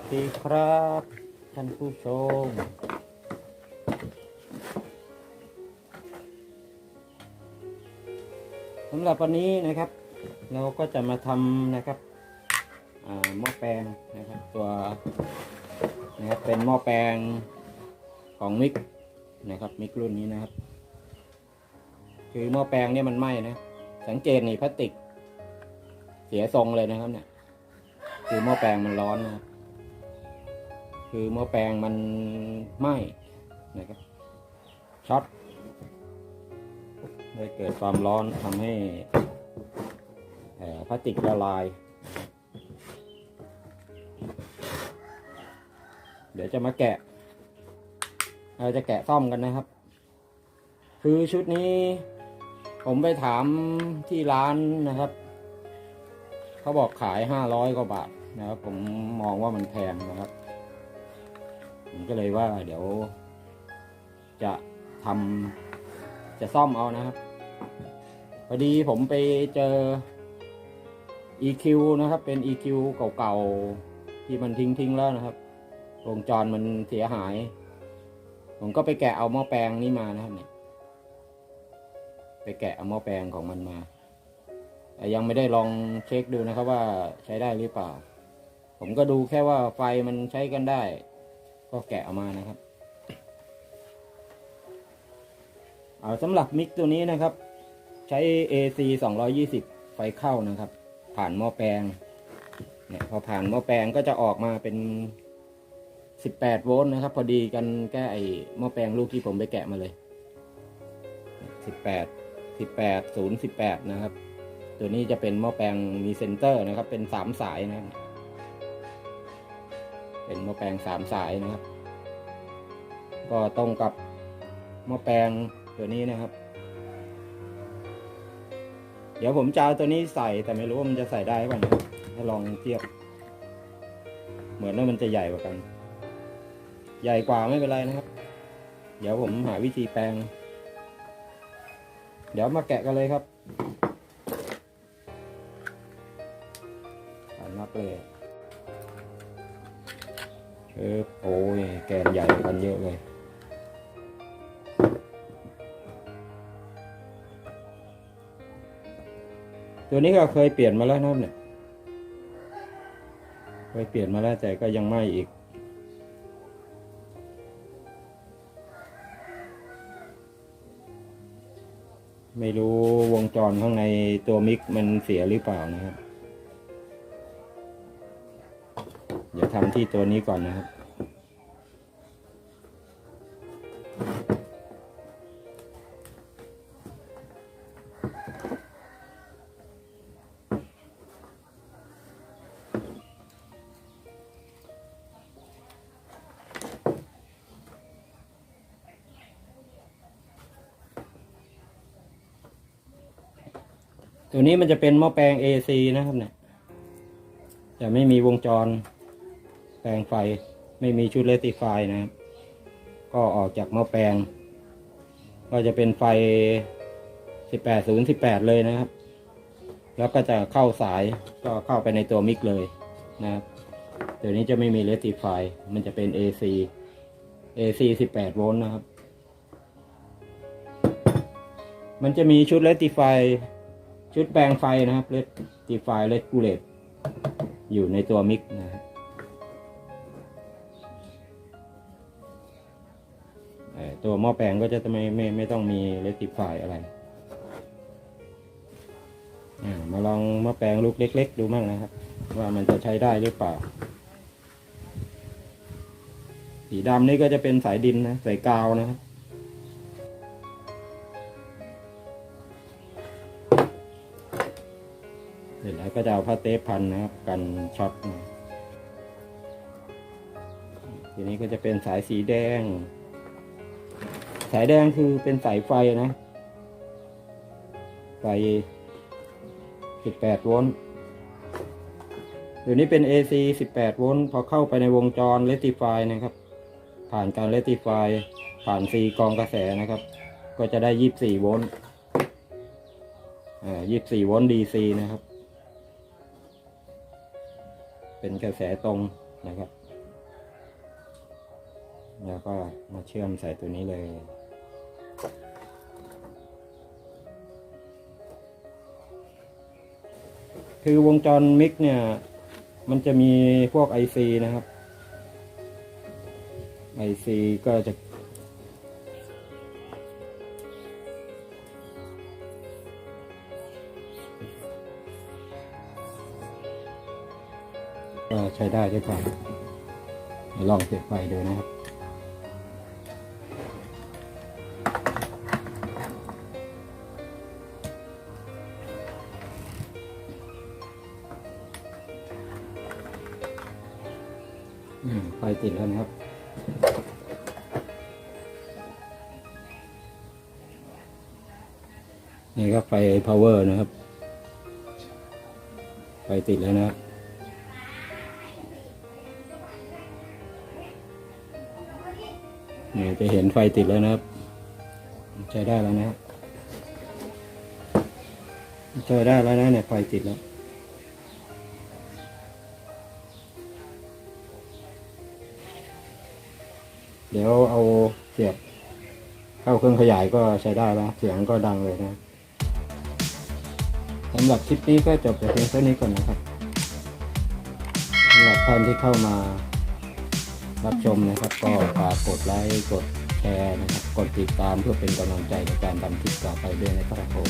วัสดีครับ ท่านผู้ชม สำหรับวันนี้นะครับ เราก็จะมาทำนะครับหม้อแปลงนะครับตัวนะครับเป็นหม้อแปลงของมิกนะครับมิกรุ่นนี้นะครับ คือหม้อแปลงเนี่ยมันไหม้นะ สังเกตนี่พลาสติก เสียทรงเลยนะครับเนี่ยคือหม้อแปลงมันร้อนนะครับ คือหม้อแปลงมันไหม้นะครับช็อตได้เกิดความร้อนทำให้พลาสติกละลาย เดี๋ยวจะมาแกะ เราจะแกะซ่อมกันนะครับ คือชุดนี้ ผมไปถามที่ร้านนะครับ เขาบอกขายห้าร้อยกว่าบาทนะครับ ผมมองว่ามันแพงนะครับ ผมก็เลยว่าเดี๋ยว จะทำจะซ่อมเอานะครับพอดีผมไปเจอ EQ นะครับ เป็น EQ เก่าๆ ที่มันทิ้งทิ้งๆแล้วนะครับ วงจรมันเสียหาย ผมก็ไปแกะเอาหม้อแปลงนี้มานะครับเนี่ย ไปแกะเอาหม้อแปลงของมันมาแต่ยังไม่ได้ลองเช็คดูนะครับว่าใช้ได้หรือเปล่า ผมก็ดูแค่ว่าไฟมันใช้กันได้ ก็แกะออกมานะครับ เอาสำหรับมิกตัวนี้นะครับ ใช้ AC 220 ไฟเข้านะครับ ผ่านหม้อแปลงเนี่ยพอผ่านหม้อแปลงก็จะออกมาเป็น 18 โวลต์นะครับ พอดีกันแก้ไอหม้อแปลงลูกที่ผมไปแกะมาเลย 18 18 0 18 นะครับ ตัวนี้จะเป็นหม้อแปลงมีเซนเตอร์นะครับ เป็นสามสายนะครับ เป็นหม้อแปลงสามสายนะครับ ก็ตรงกับหม้อแปลงตัวนี้นะครับ เดี๋ยวผมจะเอาตัวนี้ใส่แต่ไม่รู้ว่ามันจะใส่ได้ป่ะนะถ้าลองเทียบ เหมือนว่ามันจะใหญ่กว่ากัน ใหญ่กว่าไม่เป็นไรนะครับ เดี๋ยวผมหาวิธีแปลง เดี๋ยวมาแกะกันเลยครับผ่านนับเลย เออโอ้ยแกนใหญ่กันเยอะเลย ตัวนี้ก็เคยเปลี่ยนมาแล้วนะครับเนี่ยเคยเปลี่ยนมาแล้วแต่ก็ยังไม่อีกไม่รู้วงจรข้างในตัวมิกมันเสียหรือเปล่านะครับ ดี๋ยวทำที่ตัวนี้ก่อนนะครับ ตัวนี้มันจะเป็นหม้อแปลง AC นะครับเนี่ยจะไม่มีวงจร แปลงไฟไม่มีชุดเลติไฟนะครับ ก็ออกจากหม้อแปลง ก็จะเป็นไฟ 18018 เลยนะครับ แล้วก็จะเข้าสายก็เข้าไปในตัวมิกเลยนะครับตัวนี้จะไม่มีเลติไฟมันจะเป็น AC AC 18 โวลต์นะครับ มันจะมีชุดเลติไฟชุดแปลงไฟนะครับเลติไฟเลตกูเลตอยู่ในตัวมิกนะ ตัวหม้อแปลงก็จะไม่ไม่ไม่ต้องมีเลติฟายอะไร มาลองหม้อแปลงลูกเล็ก ๆ ดูมั่งนะครับ ว่ามันจะใช้ได้หรือเปล่า สีดำนี่ก็จะเป็นสายดินนะ สายกาวนะครับเสร็จแล้วก็จะเอาผ้าเทปพันนะครับ กันช็อตนะทีนี้ก็จะเป็นสายสีแดง สายแดงคือเป็นสายไฟนะไฟ18โวลต์เดี๋ยวนี้เป็น AC 18โวลต์พอเข้าไปในวงจรเลติฟายนะครับ ผ่านการเลติฟายผ่านซีกองกระแสนะครับ ก็จะได้ 24โวลต์อ่า24โวลต์ DC นะครับ เป็นกระแสตรงนะครับ แล้วก็มาเชื่อมใส่ตัวนี้เลย คือวงจรมิกเนี่ย มันจะมีพวก IC นะครับ IC ก็จะ ก็ใช้ได้ด้วยกันลองเสียบไฟดูนะครับ ไฟติดแล้วนะครับ นี่ก็ไฟ power นะครับ ไฟติดแล้วนะครับนี่จะเห็นไฟติดแล้วนะครับ ใช้ได้แล้วนะครับใช้ได้แล้วนะเนี่ยไฟติดแล้ว เดี๋ยวเอาเสียบเข้าเครื่องขยายก็ใช้ได้แล้ว เสียงก็ดังเลยนะสำหรับคลิปนี้ก็จบแต่เพียงเท่านี้ก่อนนะครับสำหรับท่านที่เข้ามารับชมนะครับ ก็ฝากกดไลค์กดแชร์นะครับ กดติดตามเพื่อเป็นกำลังใจในการทำคลิปต่อไปด้วยนะครับผม